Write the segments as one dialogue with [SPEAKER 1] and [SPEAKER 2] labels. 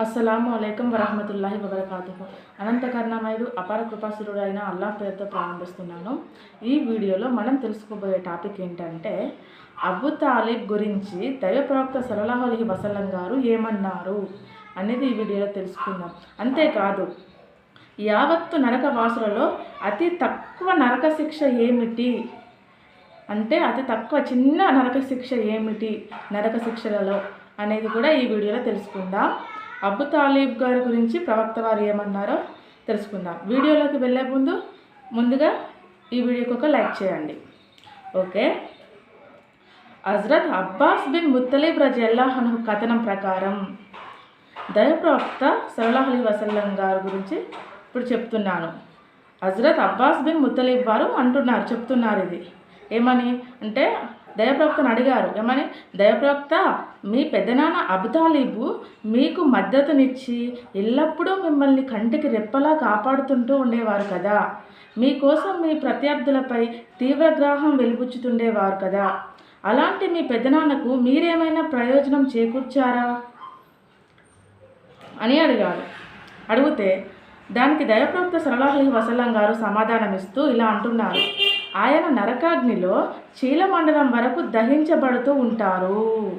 [SPEAKER 1] అస్సలాము అయికం వరహమతుల్లాహి వబర్కాతుహు. అనంత కరుణామయుడు అపార కృపాసురుడు అయిన అల్లాహ్ పేరుతో ప్రారంభిస్తున్నాను. ఈ వీడియోలో మనం తెలుసుకోబోయే టాపిక్ ఏంటంటే అబు తాలిబ్ గురించి దైవ ప్రవక్త సలలాహు అలహి గారు ఏమన్నారు అనేది ఈ వీడియోలో తెలుసుకుందాం. అంతేకాదు యావత్తు నరక వాసులలో అతి తక్కువ నరక శిక్ష ఏమిటి? అంటే అతి తక్కువ చిన్న నరక శిక్ష ఏమిటి? నరక శిక్షలలో అనేది కూడా ఈ వీడియోలో తెలుసుకుందాం. అబ్బు తాలీబ్ గారి గురించి ప్రవక్త వారు ఏమన్నారో తెలుసుకుందాం. వీడియోలోకి వెళ్ళే ముందు ముందుగా ఈ వీడియోకి ఒక లైక్ చేయండి. ఓకే. హజరత్ అబ్బాస్ బిన్ ముత్తలీబ్ రజల్లాహను కథనం ప్రకారం దయప్రవక్త సల్లాహ్ అలీ వసల్లం గారి గురించి ఇప్పుడు చెప్తున్నాను. హజరత్ అబ్బాస్ బిన్ ముత్తలీబ్ వారు అంటున్నారు చెప్తున్నారు ఇది. ఏమని? అంటే దయప్రవక్తను అడిగారు. ఏమని? దయప్రవక్త మీ పెద్దనాన్న అబుతాలీబు మీకు మద్దతునిచ్చి ఎల్లప్పుడూ మిమ్మల్ని కంటికి రెప్పలా కాపాడుతుంటూ ఉండేవారు కదా. మీకోసం మీ ప్రత్యర్థులపై తీవ్రగ్రాహం వెలిబుచ్చుతుండేవారు కదా. అలాంటి మీ పెద్దనాన్నకు మీరేమైనా ప్రయోజనం చేకూర్చారా? అని అడిగాడు. అడిగితే దానికి దయప్రవక్త సలహాలి వసలం గారు సమాధానమిస్తూ ఇలా అంటున్నారు. ఆయన నరకాగ్నిలో చీలమండలం వరకు దహించబడుతూ ఉంటారు.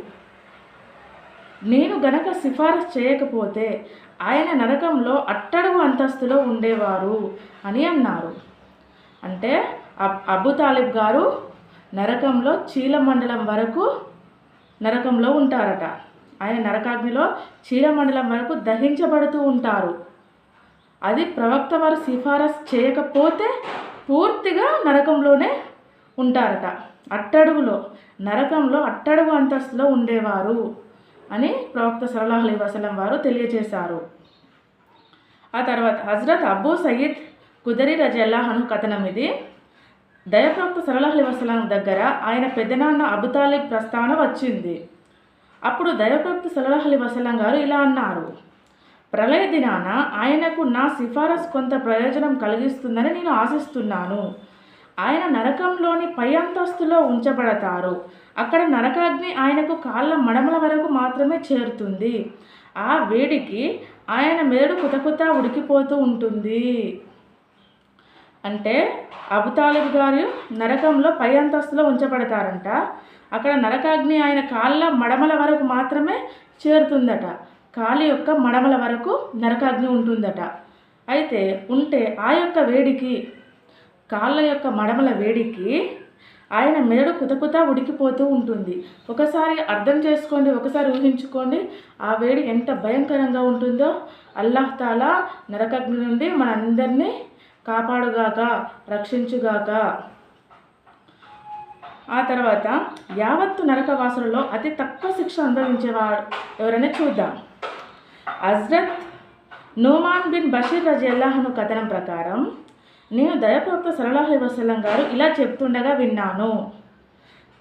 [SPEAKER 1] నేను గనక సిఫారసు చేయకపోతే ఆయన నరకంలో అట్టడుగు అంతస్తులో ఉండేవారు అని అన్నారు. అంటే అబ్ అబు తాలిబ్ గారు నరకంలో చీలమండలం వరకు నరకంలో ఉంటారట. ఆయన నరకాగ్నిలో చీలమండలం వరకు దహించబడుతూ ఉంటారు. అది ప్రవక్త వారు సిఫారసు చేయకపోతే పూర్తిగా నరకంలోనే ఉంటారట. అట్టడుగులో నరకంలో అట్టడుగు అంతస్తులో ఉండేవారు అని ప్రవక్త సలహ్ అలీ వసలం వారు తెలియజేశారు. ఆ తర్వాత హజరత్ అబూ సయీద్ కుదరి రజల్లాహను కథనం ఇది. దయప్రవక్త సరళహలి అలీ వసలం దగ్గర ఆయన పెద్దనాన్న అబుతాలిబ్ ప్రస్తావన వచ్చింది. అప్పుడు దయప్రవక్త సలహ్ అలీ వసలం గారు ఇలా అన్నారు. ప్రళయ దినాన ఆయనకు నా సిఫారసు కొంత ప్రయోజనం కలిగిస్తుందని నేను ఆశిస్తున్నాను. ఆయన నరకంలోని పై అంతస్తులో ఉంచబడతారు. అక్కడ నరకాగ్ని ఆయనకు కాళ్ళ మడమల వరకు మాత్రమే చేరుతుంది. ఆ వేడికి ఆయన మేడు కుతకుత ఉడికిపోతూ ఉంటుంది. అంటే అబుతాలిబ్ గారు నరకంలో పై అంతస్తులో ఉంచబడతారంట. అక్కడ నరకాగ్ని ఆయన కాళ్ళ మడమల వరకు మాత్రమే చేరుతుందట. కాలి యొక్క మడమల వరకు నరకాగ్ని ఉంటుందట. అయితే ఉంటే ఆ యొక్క వేడికి కాళ్ళ యొక్క మడమల వేడికి ఆయన మెదడు కుతకుత ఉడికిపోతూ ఉంటుంది. ఒకసారి అర్థం చేసుకోండి ఒకసారి ఊహించుకోండి ఆ వేడి ఎంత భయంకరంగా ఉంటుందో. అల్లాహ్ తాలా నరకాగ్ని నుండి మనందరినీ కాపాడుగాక రక్షించుగాక. ఆ తర్వాత యావత్తు నరకవాసులలో అతి తక్కువ శిక్ష అనుభవించేవారు ఎవరైనా చూద్దాం. హజ్రత్ నోమాన్ బిన్ బషీర్ రజల్లాహను కథనం ప్రకారం నేను దయప్రవక్త సలహి వసలం గారు ఇలా చెప్తుండగా విన్నాను.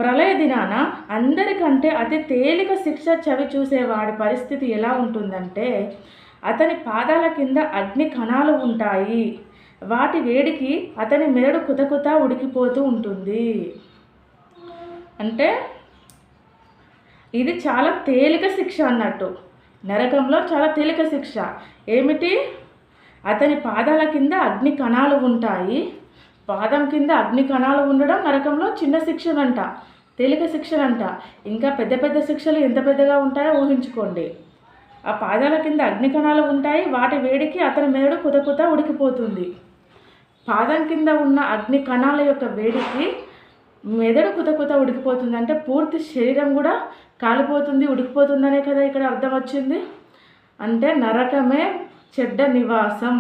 [SPEAKER 1] ప్రళయ దినాన అందరికంటే అతి తేలిక శిక్ష చవి చూసేవాడి పరిస్థితి ఎలా ఉంటుందంటే అతని పాదాల కింద అగ్ని కణాలు ఉంటాయి. వాటి వేడికి అతని మేడు కుతకుత ఉడికిపోతూ ఉంటుంది. అంటే ఇది చాలా తేలిక శిక్ష అన్నట్టు. నరకంలో చాలా తేలిక శిక్ష. ఏమిటి? అతని పాదాల కింద అగ్ని కణాలు ఉంటాయి. పాదం కింద అగ్ని కణాలు ఉండడం నరకంలో చిన్న శిక్షనంట తేలిక శిక్షనంట ఇంకా పెద్ద పెద్ద శిక్షలు ఎంత పెద్దగా ఉంటాయో ఊహించుకోండి. ఆ పాదాల కింద అగ్ని కణాలు ఉంటాయి. వాటి వేడికి అతని మేడు కుత కుత ఉడికిపోతుంది. పాదం కింద ఉన్న అగ్ని కణాల యొక్క వేడికి మెదడు కుత కుత ఉడికిపోతుంది అంటే పూర్తి శరీరం కూడా కాలిపోతుంది ఉడికిపోతుందనే కదా ఇక్కడ అర్థం వచ్చింది? అంటే నరకమే చెడ్డ నివాసం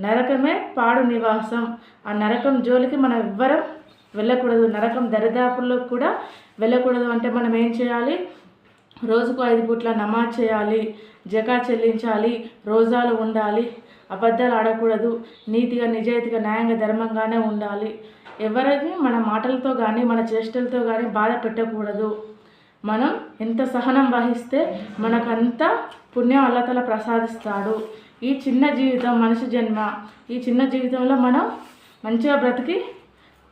[SPEAKER 1] నరకమే పాడు నివాసం. ఆ నరకం జోలికి మనం ఎవ్వరం వెళ్ళకూడదు. నరకం దరిదాపుల్లో కూడా వెళ్ళకూడదు. అంటే మనం ఏం చేయాలి? రోజుకు ఐదు పూట్ల నమాజ్ చేయాలి జకా చెల్లించాలి రోజాలు ఉండాలి అబద్ధాలు ఆడకూడదు నీతిగా నిజాయితీగా న్యాయంగా ధర్మంగానే ఉండాలి. ఎవరికి మన మాటలతో కానీ మన చేష్టలతో కానీ బాధ పెట్టకూడదు. మనం ఎంత సహనం వహిస్తే మనకంత పుణ్యం అల్లతల ప్రసాదిస్తాడు. ఈ చిన్న జీవితం మనిషి జన్మ. ఈ చిన్న జీవితంలో మనం మంచిగా బ్రతికి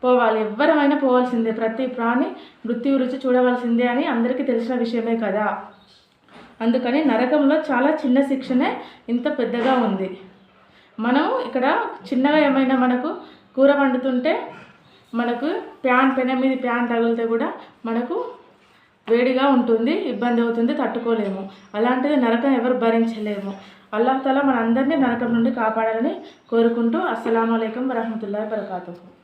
[SPEAKER 1] పోవాలి. ఎవ్వరమైనా పోవాల్సిందే. ప్రతి ప్రాణి మృత్యు రుచి చూడవలసిందే అని అందరికీ తెలిసిన విషయమే కదా. అందుకని నరకంలో చాలా చిన్న శిక్షనే ఇంత పెద్దగా ఉంది. మనం ఇక్కడ చిన్నగా ఏమైనా మనకు కూర వండుతుంటే మనకు ప్యాన్ పెన మీద ప్యాన్ తగిలితే కూడా మనకు వేడిగా ఉంటుంది ఇబ్బంది అవుతుంది తట్టుకోలేము. అలాంటిది నరకం ఎవరు భరించలేము. అల్లాహతల మనందరినీ నరకం నుండి కాపాడాలని కోరుకుంటూ అస్సలం అయికం వరహమతుల్లా వరకాతుహు